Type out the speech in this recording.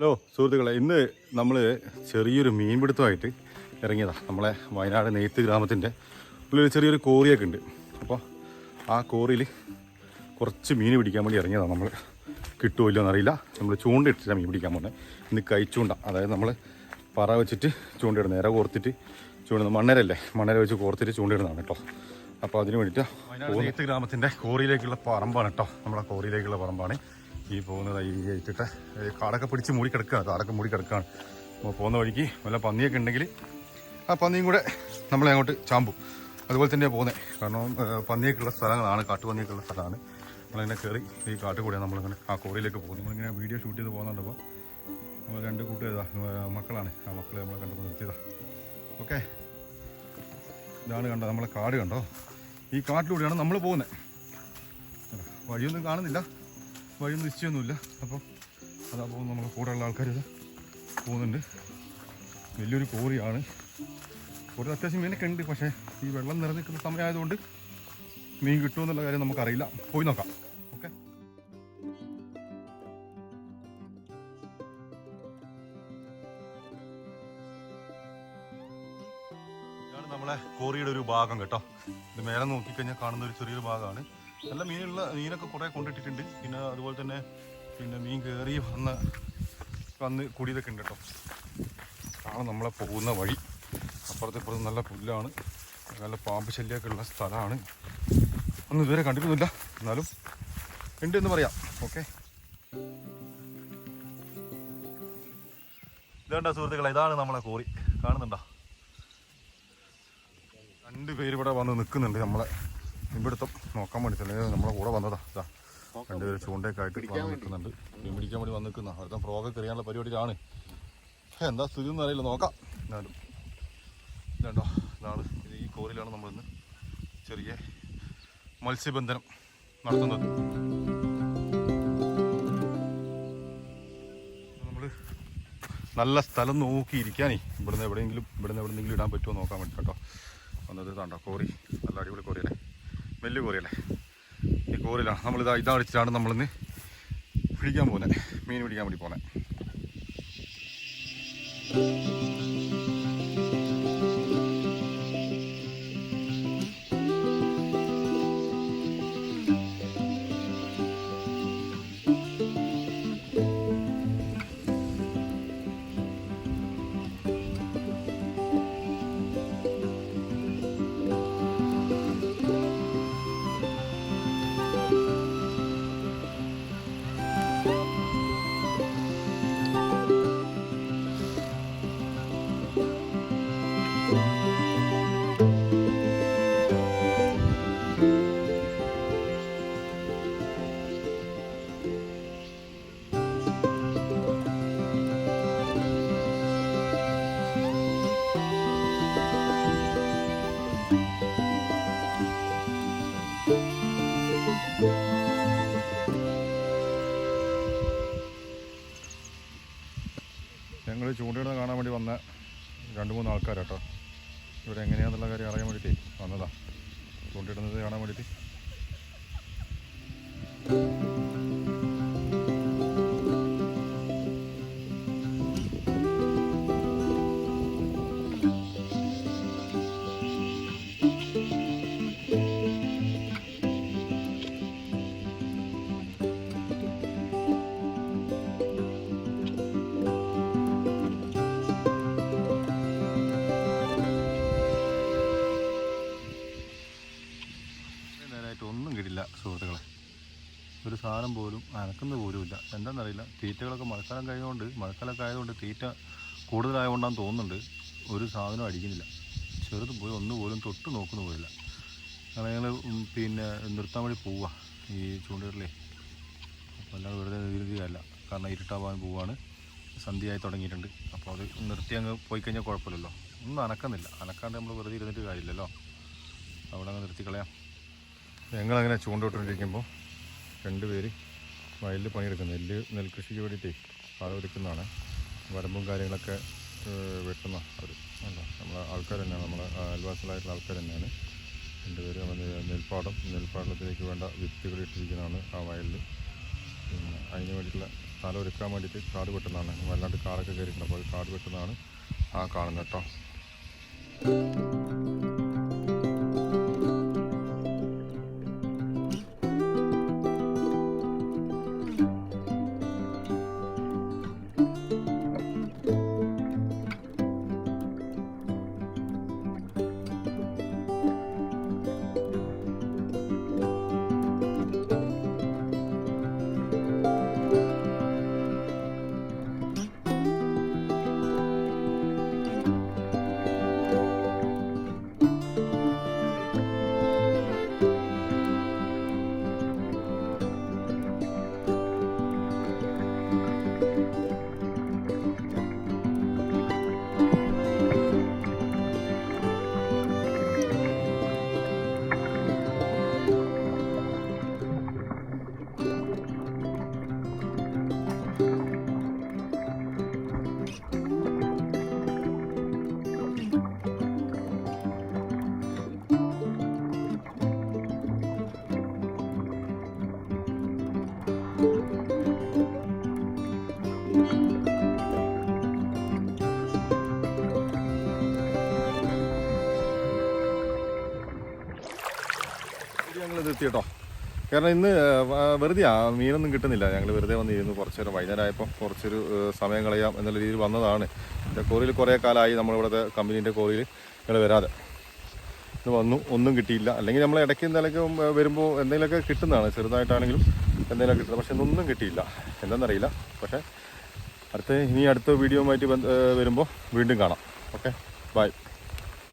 Hello സുഹൃത്തുക്കളെ ഇന്ന് നമ്മൾ ചെറിയൊരു മീൻപിടുത്തമായിട്ട് ഇറങ്ങിയതാണ് നമ്മളെ വയനാട് നെയ്ത്ത് ഗ്രാമത്തിന്റെ ഉള്ളിൽ ചെറിയൊരു കോറിയൊക്കെ ഉണ്ട്. അപ്പോൾ ആ കോറിയിൽ കുറച്ച് മീൻ പിടിക്കാൻ വേണ്ടി ഇറങ്ങിയതാണ് നമ്മൾ കിട്ടുമോ ഇല്ലയോ എന്നറിയില്ല. നമ്മൾ ചൂണ്ടയിട്ടിട്ടാണ് മീൻ പിടിക്കാൻ പോകുന്നത് ഇന്ന് കൈച്ചൂണ്ട അതായത് നമ്മൾ പറ വെച്ചിട്ട് ചൂണ്ടയിടുന്നത് നേരെ കോർത്തിട്ട് ചൂണ്ടുന്നത് മണ്ണരല്ലേ? മണ്ണര വെച്ച് കോർത്തിട്ട് ചൂണ്ടയിടുന്നതാണ് കേട്ടോ അപ്പോൾ അതിന് വേണ്ടിയിട്ട് നെയ്ത്ത് ഗ്രാമത്തിന്റെ കോറിയിലേക്കുള്ള പറമ്പാണ് കേട്ടോ നമ്മുടെ കോറിയിലേക്കുള്ള പറമ്പാണ്. ഈ പോകുന്നത് ഈ ഇട്ടിട്ട്. കാടൊക്കെ പിടിച്ച് മൂടി കിടക്കുകയാണ് കാടൊക്കെ മൂടി കിടക്കുകയാണ്. അപ്പോൾ പോകുന്ന വഴിക്ക് വല്ല പന്നിയൊക്കെ ഉണ്ടെങ്കിൽ ആ പന്നിയും കൂടെ നമ്മളെ അങ്ങോട്ട് ചാമ്പും. അതുപോലെ തന്നെയാണ് പോകുന്നത് കാരണം പന്നിയൊക്കെ പന്നിയൊക്കെയുള്ള സ്ഥലങ്ങളാണ് കാട്ടുപന്നിയൊക്കെ ഉള്ള സ്ഥലമാണ്. നമ്മളിങ്ങനെ കയറി ഈ കാട്ടിൽ കൂടെ നമ്മളിങ്ങനെ ആ കോറിയിലേക്ക് പോകും നമ്മളിങ്ങനെ വീഡിയോ ഷൂട്ട് ചെയ്ത് പോകുന്നുണ്ട് അപ്പോൾ. നമ്മൾ രണ്ട് കൂട്ടുകാരാ മക്കളാണ്. ആ മക്കളെ നമ്മളെ കണ്ടപ്പോൾ നിർത്തിയതാ. ഓക്കെ. ഇതാണ് കണ്ടോ നമ്മളെ കാട് കണ്ടോ? ഈ കാട്ടിലൂടെയാണ് നമ്മൾ പോകുന്നത്. വഴിയൊന്നും കാണുന്നില്ല. വഴിയൊന്നും നിശ്ചയമൊന്നുമില്ല അപ്പം അതാ പോകുന്നത് കൂടെ കൂടെയുള്ള ആൾക്കാർ പോകുന്നുണ്ട്. വലിയൊരു കോറിയാണ് കോറി അത്യാവശ്യം മീനൊക്കെ ഉണ്ട്. പക്ഷേ ഈ വെള്ളം നിറഞ്ഞിരിക്കുന്ന സമയമായതുകൊണ്ട് മീൻ കിട്ടുമെന്നുള്ള കാര്യം നമുക്കറിയില്ല. പോയി നോക്കാം. നമ്മളെ കോറിയുടെ ഒരു ഭാഗം കേട്ടോ. ഇത് മേലെ നോക്കിക്കഴിഞ്ഞാൽ കാണുന്ന ഒരു ചെറിയൊരു ഭാഗമാണ്. നല്ല മീനുള്ള മീനൊക്കെ കുറേ കൊണ്ടിട്ടിട്ടുണ്ട്. പിന്നെ അതുപോലെ തന്നെ പിന്നെ മീൻ കയറി വന്ന് വന്ന് കൂടിയതൊക്കെ ഉണ്ട് കേട്ടോ. ആണ് നമ്മളെ പോകുന്ന വഴി. അപ്പുറത്തിപ്പുറത്ത് നല്ല പുല്ലാണ്. നല്ല പാമ്പ് ശല്യമൊക്കെ ഉള്ള സ്ഥലമാണ്. ഒന്നും ഇതുവരെ കണ്ടിരുന്നില്ല എന്നാലും ഉണ്ട് എന്ന് പറയാം. ഓക്കെ. ഇതേണ്ട സുഹൃത്തുക്കളെ ഇതാണ് നമ്മളെ കോറി കാണുന്നുണ്ടോ? രണ്ട് പേര് ഇവിടെ വന്ന് നിൽക്കുന്നുണ്ട് നമ്മളെ. ഇവിടുത്തം നോക്കാൻ വേണ്ടി തന്നെ നമ്മളെ കൂടെ വന്നതാ. ഇതാ രണ്ടുപേര് ചൂണ്ടയൊക്കെ ആയിട്ട് വന്ന് നിൽക്കുന്നുണ്ട്. മീൻ പിടിക്കാൻ വേണ്ടി വന്ന് നിൽക്കുന്ന. അടുത്ത ഫ്രോഗൊക്കെ എറിയാനുള്ള പരിപാടിയിലാണ്. എന്താ സ്ഥിതി ഒന്നും അറിയില്ല. നോക്കാം. എന്നാലും ഇതുണ്ടോ ഇതാണ് ഇത് ഈ കോറിലാണ് നമ്മളിന്ന് ചെറിയ മത്സ്യബന്ധനം നടത്തുന്നത്. നമ്മൾ നല്ല സ്ഥലം നോക്കിയിരിക്കാനേ. ഇവിടുന്ന് എവിടെയെങ്കിലും ഇവിടുന്ന് എവിടെയെങ്കിലും ഇടാൻ പറ്റുമോ നോക്കാൻ വേണ്ടി കേട്ടോ വന്നത്. ഇതാണ്ടോ കോറി. നല്ല അടിപൊളി കോറിയല്ലേ? വലിയ കോറിയല്ലേ ഈ കോറിയിലാണ് നമ്മളിതാ ഇതാ അടിച്ചിട്ടാണ് നമ്മളിന്ന് പിടിക്കാൻ പോകുന്നത്. മീൻ പിടിക്കാൻ വേണ്ടി പോകുന്നത് ഞങ്ങൾ ചൂണ്ടയിടുന്ന കാണാൻ വേണ്ടി വന്ന രണ്ട് മൂന്ന് ആൾക്കാരാട്ടോ. ഇവിടെ എങ്ങനെയാണെന്നുള്ള കാര്യം അറിയാൻ വേണ്ടിയിട്ടേ വന്നതാ. ചൂണ്ടയിടുന്നത് കാണാൻ വേണ്ടിയിട്ട്. സാധനം പോലും അനക്കുന്ന പോലുമില്ല. എന്താണെന്നറിയില്ല. തീറ്റകളൊക്കെ മഴക്കാലം കഴിഞ്ഞുകൊണ്ട് മഴക്കാലമൊക്കെ ആയതുകൊണ്ട് തീറ്റ കൂടുതലായതുകൊണ്ടാന്ന് തോന്നുന്നുണ്ട്. ഒരു സാധനവും അടിക്കുന്നില്ല. ചെറുത് പോയി ഒന്ന് പോലും തൊട്ട് നോക്കുന്നു പോലില്ല. കാരണം ഞങ്ങൾ പിന്നെ നിർത്താൻ വേണ്ടി പോവുക ഈ ചൂണ്ടയിടലേ. അപ്പോൾ അല്ലാതെ വെറുതെ ഇരുതിയല്ല കാരണം ഇരുട്ടാവാൻ പോവാണ്. സന്ധ്യയായി തുടങ്ങിയിട്ടുണ്ട്. അപ്പോൾ അത് നിർത്തി അങ്ങ് പോയി കഴിഞ്ഞാൽ കുഴപ്പമില്ലല്ലോ. ഒന്നും അനക്കുന്നില്ല. അനക്കാണ്ട് നമ്മൾ വെറുതെ ഇരുന്നിട്ട് കാര്യമില്ലല്ലോ. അവിടെ അങ്ങ് നിർത്തി കളയാം ഞങ്ങളങ്ങനെ ചൂണ്ടോട്ടിരിക്കുമ്പോൾ രണ്ട് പേര് വയലിൽ പണിയെടുക്കുന്നത് നെല്ല് നെൽകൃഷിക്ക് വേണ്ടിയിട്ടേ ആളൊരുക്കുന്നതാണ് വരമ്പും കാര്യങ്ങളൊക്കെ വെട്ടുന്ന അവർ അല്ല നമ്മളെ ആൾക്കാർ തന്നെയാണ്. നമ്മളെ അയൽവാസികളായിട്ടുള്ള ആൾക്കാർ തന്നെയാണ്. രണ്ടുപേരും അവർ നെൽപ്പാടം നെൽപ്പാടത്തിലേക്ക് വേണ്ട വിത്തുകൾ ഇട്ടിരിക്കുന്നതാണ് ആ വയലിൽ പിന്നെ അതിന് വേണ്ടിയിട്ടുള്ള സ്ഥലം ഒരുക്കാൻ വേണ്ടിയിട്ട് കാട് വെട്ടുന്നതാണ്. വല്ലാണ്ട് കാടൊക്കെ കയറിയിട്ടുണ്ട്. അപ്പോൾ കാട് വെട്ടുന്നതാണ് ആ കാണുന്നത് കേട്ടോ. എത്തി കേട്ടോ കാരണം ഇന്ന് വെറുതെ ആ മീനൊന്നും കിട്ടുന്നില്ല. ഞങ്ങൾ വെറുതെ വന്നിരുന്നു കുറച്ച് നേരം വൈകുന്നേരം ആയപ്പോൾ കുറച്ചൊരു സമയം കളയാം എന്നുള്ള രീതിയിൽ വന്നതാണ്. എന്റെ കോറിയിൽ കുറേ കാലമായി നമ്മളിവിടുത്തെ കമ്പനീന്റെ കോറിയിൽ ഞങ്ങൾ വരാതെ. ഇന്ന് വന്നു ഒന്നും കിട്ടിയില്ല. അല്ലെങ്കിൽ നമ്മൾ ഇടയ്ക്ക് എന്തെങ്കിലുമൊക്കെ വരുമ്പോൾ എന്തെങ്കിലുമൊക്കെ കിട്ടുന്നതാണ്. ചെറുതായിട്ടാണെങ്കിലും എന്തെങ്കിലുമൊക്കെ കിട്ടുന്നത് പക്ഷേ ഇന്നൊന്നും കിട്ടിയില്ല. എന്താണെന്നറിയില്ല. പക്ഷേ അടുത്ത ഇനി അടുത്ത വീഡിയോ ആയിട്ട് വരുമ്പോൾ വീണ്ടും കാണാം. ഓക്കെ? ബൈ.